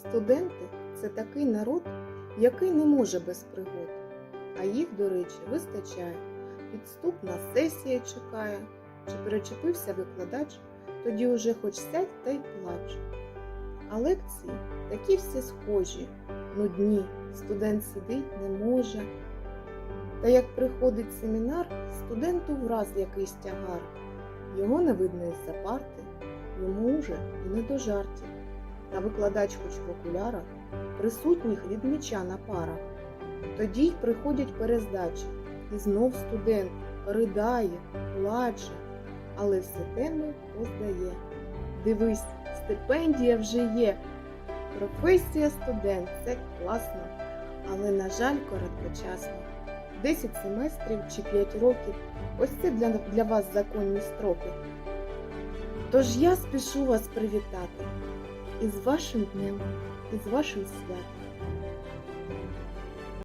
Студенти це такий народ, який не може без пригод. А їх, до речі, вистачає. Підступна сесія чекає, чи перечепився викладач, тоді уже хоч сядь та й плач. А лекції такі всі схожі, нудні, студент сидить не може. Та як приходить семінар, студенту враз якийсь тягар. Його не видно із-за парти, йому уже і не до жартів. Та викладач в окулярах, присутніх відміча на парах. Тоді й приходять перездачі, і знов студент ридає, плаче, але все теми поздає. Дивись, стипендія вже є. Професія студент це класно, але, на жаль, короткочасно. 10 семестрів чи 5 років ось це для, для вас законні строки. Тож я спішу вас привітати із вашим днем, із вашим святом.